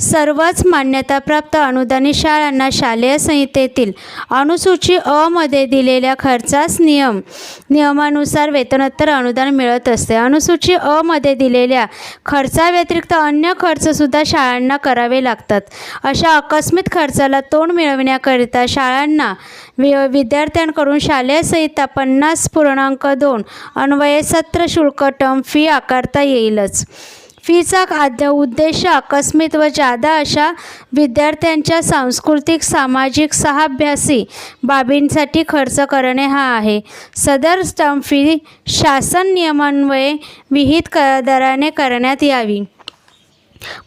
सर्वच मान्यताप्राप्त अनुदानित शाळांना शालेय संहितेतील अनुसूची अ मध्ये दिलेल्या खर्चास नियम नियमानुसार वेतनोत्तर अनुदान मिळत असते. अनुसूची अ मध्ये दिलेल्या खर्चाव्यतिरिक्त अन्य खर्चसुद्धा शाळांना करावे लागतात. अशा आकस्मिक खर्चाला तोंड मिळवण्याकरिता शाळांना वि विद्यार्थ्यांकडून शालेय संहिता पन्नास पूर्णांक दोन अन्वये सत्र शुल्क टर्म फी आकारता येईलच. फीचा आद्य उद्देश आकस्मित व जादा अशा विद्यार्थ्यांच्या सांस्कृतिक सामाजिक सहाभ्यासी बाबींसाठी खर्च करणे हा आहे. सदर स्टम्प फी शासन नियमान्वये विहित क दराने करण्यात यावी.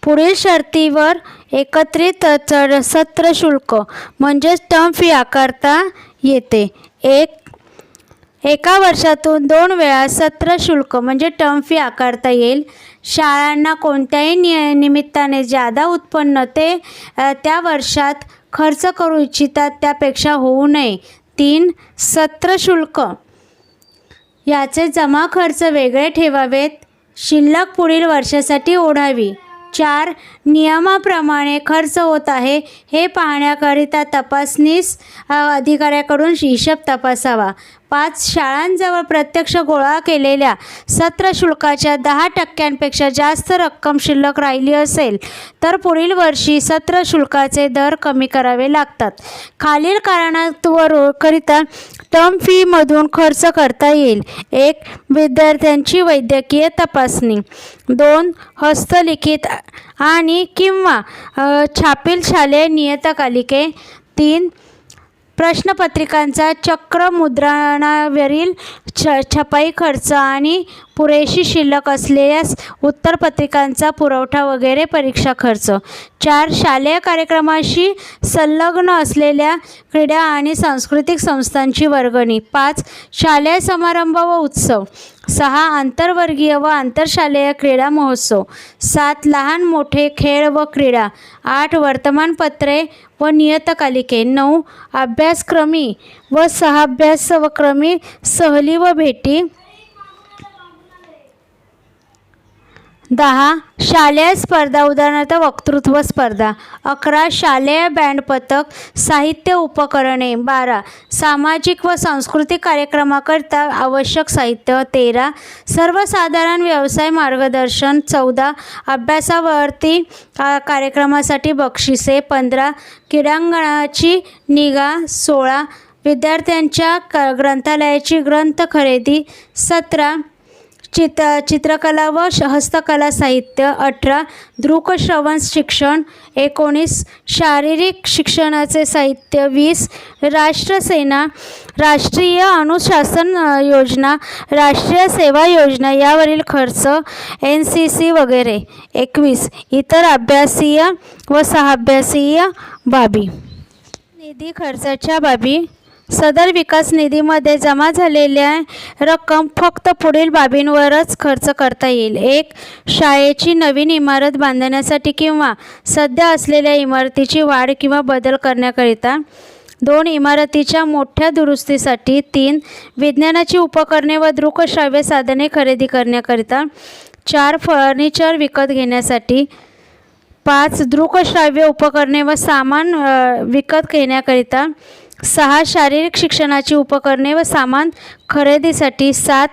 पुढील शर्तीवर एकत्रित चढ सत्र शुल्क म्हणजेच टर्म फी आकारता येते. एक एका वर्षातून दोन वेळा सत्र शुल्क म्हणजे टर्म फी आकारता येईल. शाळांना कोणत्याही नि निमित्ताने जादा उत्पन्न ते त्या वर्षात खर्च करू इच्छितात त्यापेक्षा होऊ नये. तीन सत्र शुल्क. याचे जमा खर्च वेगळे ठेवावेत. शिल्लक पुढील वर्षासाठी ओढावी. चार नियमाप्रमाणे खर्च होत आहे हे पाहण्याकरिता तपासनीस अधिकाऱ्याकडून हिशेब तपासावा. पाच शाळांजवळ प्रत्यक्ष गोळा केलेल्या सत्र शुल्काच्या दहा टक्क्यांपेक्षा जास्त रक्कम शिल्लक राहिली असेल तर पुढील वर्षी सत्र शुल्काचे दर कमी करावे लागतात. खालील कारणांवरकरिता टर्म फीमधून खर्च करता येईल. एक विद्यार्थ्यांची वैद्यकीय तपासणी. दोन हस्तलिखित आणि किंवा छापील शालेय नियतकालिके. तीन प्रश्नपत्रिकांचा चक्र मुद्रणावरील छ छपाई खर्च आणि पुरेशी शिल्लक असलेल्यास उत्तरपत्रिकांचा पुरवठा वगैरे परीक्षा खर्च. चार शालेय कार्यक्रमाशी संलग्न असलेल्या क्रीडा आणि सांस्कृतिक संस्थांची वर्गणी. पाच शालेय समारंभ व उत्सव. सहा आंतरवर्गीय व आंतरशालेय क्रीडा महोत्सव सात लहान मोठे खेळ व क्रीडा आठ वर्तमानपत्रे व नियतकालिके नऊ अभ्यासक्रमी व सहाभ्यासक्रमी सहली व भेटी दहा शालेय स्पर्धा उदाहरणार्थ वक्तृत्व स्पर्धा. अकरा शालेय बँड पथक साहित्य उपकरणे. बारा सामाजिक व सांस्कृतिक कार्यक्रमाकरता आवश्यक साहित्य. तेरा सर्वसाधारण व्यवसाय मार्गदर्शन. चौदा अभ्यासावरती कार्यक्रमासाठी बक्षिसे. पंधरा क्रीडांगणाची निगा. सोळा विद्यार्थ्यांच्या क ग्रंथालयाची ग्रंथ खरेदी. सतरा चित चित्रकला व श- हस्तकला साहित्य अठरा दृकश्रवण शिक्षण एकोणीस शारीरिक शिक्षणाचे साहित्य वीस राष्ट्रसेना राष्ट्रीय अनुशासन योजना राष्ट्रीय सेवा योजना यावरील खर्च एन सी सी वगैरे एकवीस. इतर अभ्यासीय व सहाभ्यासीय बाबी. निधी खर्चाच्या बाबी सदर विकास निधीमध्ये जमा झालेल्या रक्कम फक्त पुढील बाबींवरच खर्च करता येईल. एक शाळेची नवीन इमारत बांधण्यासाठी किंवा सध्या असलेल्या इमारतीची वाढ किंवा बदल करण्याकरिता. दोन इमारतीच्या मोठ्या दुरुस्तीसाठी. तीन विज्ञानाची उपकरणे व दृकश्राव्य साधने खरेदी करण्याकरिता. चार फर्निचर विकत घेण्यासाठी. पाच दृकश्राव्य उपकरणे व सामान विकत घेण्याकरिता. सहा शारीरिक शिक्षणाची उपकरणे व सामान खरेदीसाठी सात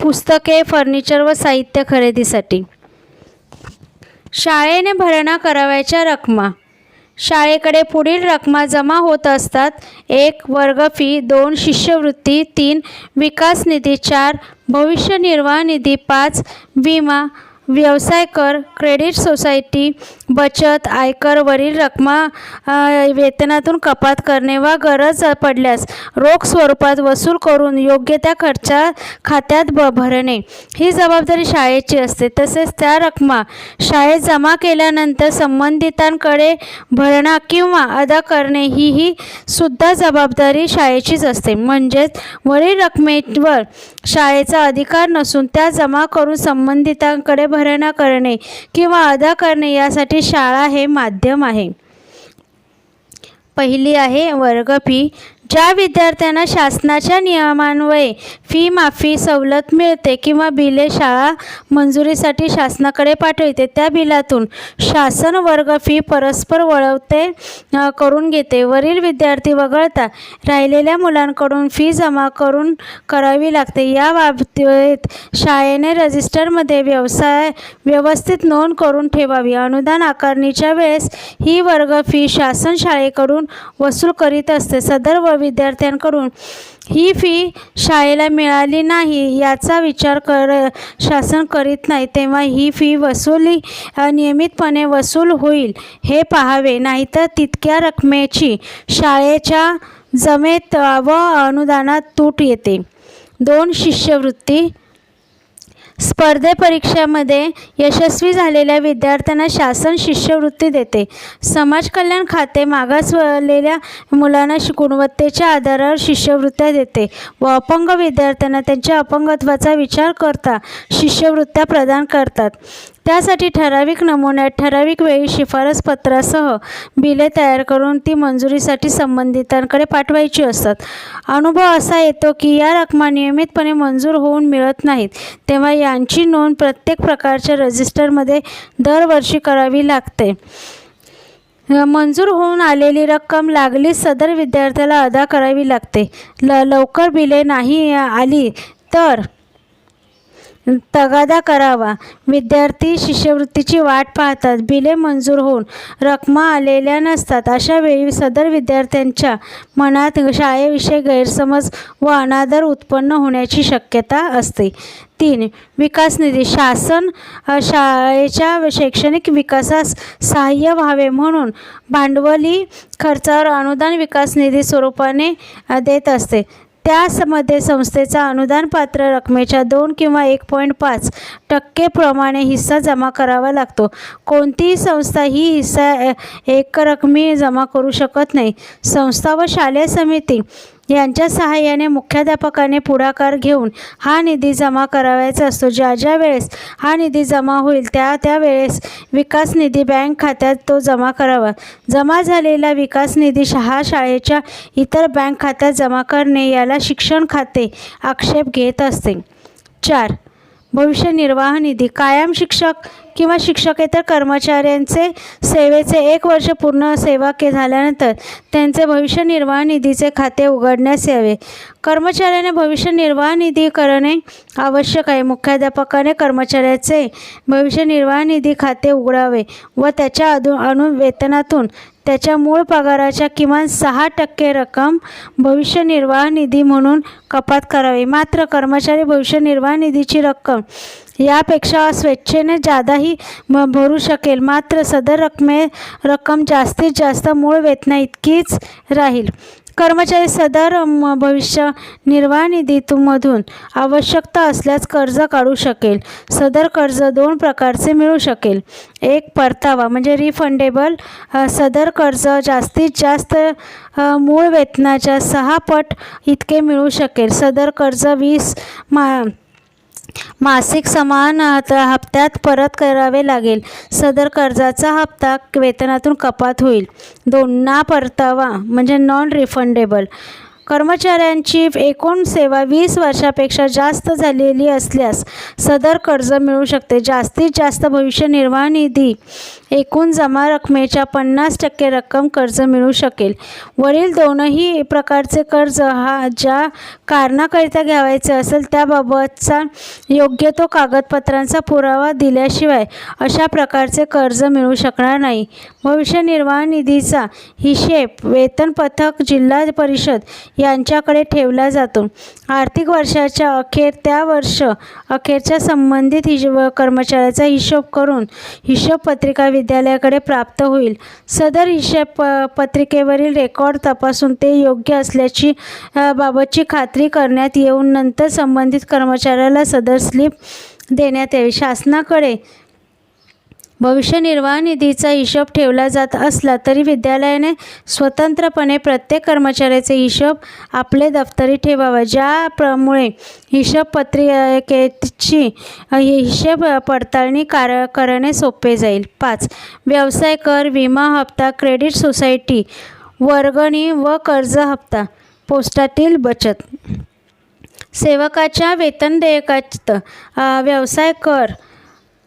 पुस्तके फर्निचर व साहित्य खरेदीसाठी. शाळेने भरणा करावयाच्या रकमा. शाळेकडे पुढील रकमा जमा होत असतात. एक वर्ग फी दोन शिष्यवृत्ती तीन विकास निधी चार भविष्य निर्वाह निधी पाच विमा व्यवसाय कर क्रेडिट सोसायटी बचत आयकर वरील रकमा वेतनातून कपात करणे वा गरज पडल्यास रोख स्वरूपात वसूल करून योग्य त्या खर्चा खात्यात ब भरणे. ही जबाबदारी शाळेची असते. तसेच त्या रकमा शाळेत जमा केल्यानंतर संबंधितांकडे भरणा किंवा अदा करणे ही ही सुद्धा जबाबदारी शाळेचीच असते. म्हणजेच वरील रकमेवर शाळेचा अधिकार नसून त्या जमा करून संबंधितांकडे भरणा करणे किंवा अदा करणे यासाठी शाळा हे माध्यम आहे. पहिली आहे वर्ग फी ज्या विद्यार्थ्यांना शासनाच्या नियमान्वये फी माफी सवलत मिळते किंवा बिले शाळा मंजुरीसाठी शासनाकडे पाठविते त्या बिलातून शासन वर्ग फी परस्पर वळवते करून घेते. वरील विद्यार्थी वगळता राहिलेल्या मुलांकडून फी जमा करून करावी लागते. या बाबतीत शाळेने रजिस्टरमध्ये व्यवसाय व्यवस्थित नोंद करून ठेवावी. अनुदान आकारणीच्या वेळेस ही वर्ग फी शासन शाळेकडून वसूल करीत असते. सदर व विद्यार्थ्यांकडून. ही फी शाळेला मिळाली नाही याचा विचार कर शासन करीत नाही तेव्हा ही फी वसुली नियमितपणे वसूल होईल हे पाहावे. नाहीतर तितक्या रकमेची शाळेच्या जमेत व अनुदानात तूट येते. दोन शिष्यवृत्ती स्पर्धे परीक्षामध्ये यशस्वी झालेल्या विद्यार्थ्यांना शासन शिष्यवृत्ती देते. समाज कल्याण खाते मागासलेल्या मुलांना गुणवत्तेच्या आधारावर शिष्यवृत्त्या देते. व अपंग विद्यार्थ्यांना त्यांच्या अपंगत्वाचा विचार करता शिष्यवृत्त्या प्रदान करतात. त्यासाठी ठराविक नमुन्यात ठराविक वेळी शिफारस पत्रासह बिले तयार करून ती मंजुरीसाठी संबंधितांकडे पाठवायची असतात. अनुभव असा येतो की या रकमा नियमितपणे मंजूर होऊन मिळत नाहीत. तेव्हा या यांची नोंद प्रत्येक प्रकारच्या रजिस्टरमध्ये दरवर्षी करावी लागते. मंजूर होऊन आलेली रक्कम लागलीच सदर विद्यार्थ्याला अदा करावी लागते. ल लवकर बिले नाही आली तर तगादा करावा. विद्यार्थी शिष्यवृत्तीची वाट पाहतात. बिले मंजूर होऊन रकमा आलेल्या नसतात. अशा वेळी सदर विद्यार्थ्यांच्या मनात शाळेविषयी गैरसमज व अनादर उत्पन्न होण्याची शक्यता असते. तीन विकास निधी. शासन शाळेच्या शैक्षणिक विकासास सहाय्य व्हावे म्हणून भांडवली खर्चावर अनुदान विकास निधी स्वरूपाने देत असते. त्यामध्ये संस्थेचा अनुदानपात्र रकमेच्या दोन किंवा एक पॉईंट पाच टक्केप्रमाणे हिस्सा जमा करावा लागतो. कोणतीही संस्था ही हिस्सा एक एकरकमी जमा करू शकत नाही. संस्था व शालेय समिती यांच्या सहाय्याने मुख्याध्यापकाने पुढाकार घेऊन हा निधी जमा करावायचा असतो. ज्या ज्या वेळेस हा निधी जमा होईल त्या त्या वेळेस विकास निधी बँक खात्यात तो जमा करावा. जमा झालेला विकास निधी हा शाळेच्या इतर बँक खात्यात जमा करणे याला शिक्षण खाते आक्षेप घेत असते. चार भविष्य निर्वाह निधी. कायम शिक्षक किंवा शिक्षकेतर कर्मचाऱ्यांचे सेवेचे एक वर्ष पूर्ण सेवा के झाल्यानंतर त्यांचे भविष्य निर्वाह निधीचे खाते उघडण्यास यावे. कर्मचाऱ्याने भविष्य निर्वाह निधी करणे आवश्यक आहे. मुख्याध्यापकाने कर्मचाऱ्याचे भविष्य निर्वाह निधी खाते उघडावे व त्याच्या अधु अनु वेतनातून त्याच्या मूळ पगाराच्या किमान सहा टक्के रक्कम भविष्य निर्वाह निधी म्हणून कपात करावी. मात्र कर्मचारी भविष्य निर्वाह निधीची रक्कम यापेक्षा स्वेच्छेने जादाही भरू शकेल. मात्र सदर रकमे रक्कम जास्तीत जास्त मूळ वेतना इतकीच राहील. कर्मचारी सदर भविष्य निर्वाह निधीतूमधून आवश्यकता असल्यास कर्ज काढू शकेल. सदर कर्ज दोन प्रकारचे मिळू शकेल. एक परतावा म्हणजे रिफंडेबल सदर कर्ज जास्तीत जास्त मूळ वेतनाच्या सहा पट इतके मिळू शकेल. सदर कर्ज वीस मा मासिक समान हप्त्यात परत करावे लागेल. सदर कर्जाचा हप्ता वेतनातून कपात होईल. दोन्हा परतावा म्हणजे नॉन रिफंडेबल कर्मचाऱ्यांची एकूण सेवा वीस वर्षापेक्षा जास्त झालेली असल्यास सदर कर्ज मिळू शकते. जास्तीत जास्त भविष्य निर्वाह निधी एकूण जमा रकमेच्या पन्नास टक्के रक्कम कर्ज मिळू शकेल. वरील दोनही प्रकारचे कर्ज हा ज्या कारणाकरिता घ्यावायचे असेल त्याबाबतचा योग्य तो कागदपत्रांचा पुरावा दिल्याशिवाय अशा प्रकारचे कर्ज मिळू शकणार नाही. भविष्य निर्वाह निधीचा हिशेब वेतन पथक जिल्हा परिषद यांच्याकडे ठेवला जातो. आर्थिक वर्षाच्या अखेर त्या वर्ष अखेरच्या संबंधित हिशोब कर्मचाऱ्याचा हिशोब करून हिशोब पत्रिका विद्यालयाकडे प्राप्त होईल. सदर हिशेब प पत्रिकेवरील रेकॉर्ड तपासून ते योग्य असल्याची बाबतची खात्री करण्यात येऊन नंतर संबंधित कर्मचाऱ्याला सदर स्लिप देण्यात यावी. शासनाकडे भविष्य निर्वाह निधीचा हिशोब ठेवला जात असला तरी विद्यालयाने स्वतंत्रपणे प्रत्येक कर्मचाऱ्याचे हिशोब आपले दफ्तरी ठेवावा. ज्यामुळे हिशोब पत्रिकेची हिशेब पडताळणी कार करणे सोपे जाईल. पाच. व्यवसाय कर विमा हप्ता क्रेडिट सोसायटी वर्गणी व कर्ज हप्ता पोस्टातील बचत. सेवकाच्या वेतन देयकात व्यवसाय कर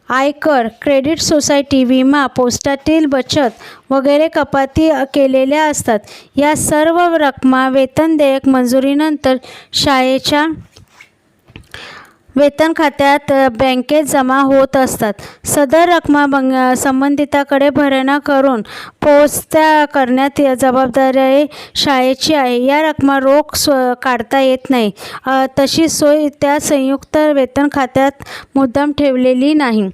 आयकर क्रेडिट सोसायटी विमा पोस्टातील बचत वगैरे कपाती केलेल्या असतात. या सर्व रकमा वेतन देयक मंजुरीनंतर शाळेच्या वेतन खात्यात बँकेत जमा होत असतात. सदर रकमा बंग संबंधिताकडे भरणा करून पोचत्या करण्यात जबाबदारी शाळेची आहे. या रकमा रोख स्व काढता येत नाही. तशी सोय त्या संयुक्त वेतन खात्यात मुद्दाम ठेवलेली नाही.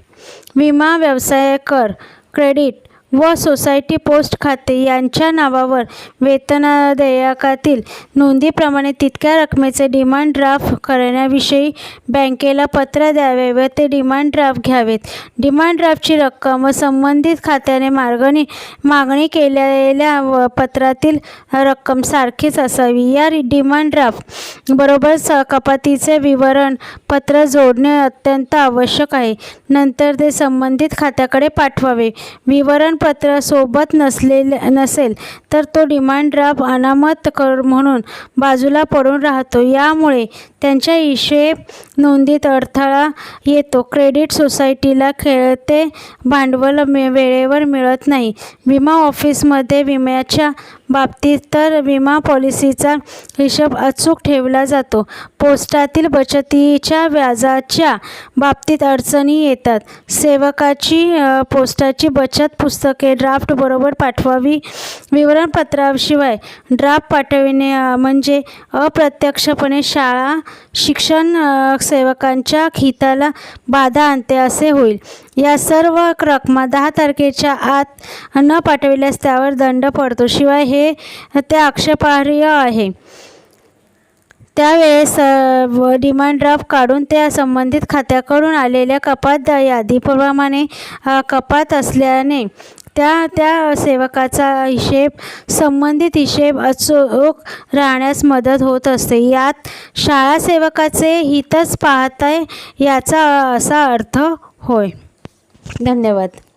विमा व्यवसाय कर क्रेडिट व सोसायटी पोस्ट खाते यांच्या नावावर वेतन देयकातील नोंदीप्रमाणे तितक्या रकमेचे डिमांड ड्राफ्ट करण्याविषयी बँकेला पत्र द्यावे व ते डिमांड ड्राफ्ट घ्यावेत. डिमांड ड्राफ्टची रक्कम व संबंधित खात्याने मार्गणी मागणी केलेल्या व पत्रातील रक्कम सारखीच असावी. या डिमांड ड्राफ्ट बरोबर स कपातीचे विवरण पत्र जोडणे अत्यंत आवश्यक आहे. नंतर ते संबंधित खात्याकडे पाठवावे. विवरण प्रमाणपत्र सोबत नसलेले नसेल तर तो डिमांड ड्राफ्ट अनामत कर म्हणून बाजूला पडून राहतो. यामुळे त्यांच्या हिशेब नोंदीत अडथळा येतो. क्रेडिट सोसायटीला खेळते भांडवल मे वेळेवर मिळत नाही. विमा ऑफिसमध्ये विम्याच्या बाबतीत तर विमा पॉलिसीचा हिशोब अचूक ठेवला जातो. पोस्टातील बचतीच्या व्याजाच्या बाबतीत अडचणी येतात. सेवकाची पोस्टाची बचत पुस्तके ड्राफ्ट बरोबर पाठवावी. विवरणपत्राशिवाय ड्राफ्ट पाठविणे म्हणजे अप्रत्यक्षपणे शाळा शिक्षण सेवकांच्या हिताला बाधा आणते असे होईल. या सर्व रकमा दहा तारखेच्या आत न पाठविल्यास त्यावर दंड पडतो. शिवाय हे ते आक्षेपार्ह आहे. त्यावेळेस डिमांड ड्राफ्ट काढून त्या संबंधित खात्याकडून आलेल्या कपात यादीप्रमाणे कपात असल्याने त्या त्या सेवकाचा हिशेब संबंधित हिशेब अचूक राहण्यास मदत होत असते. यात शाळा सेवकाचे हितच पाहताय याचा असा अर्थ होय. धन्यवाद.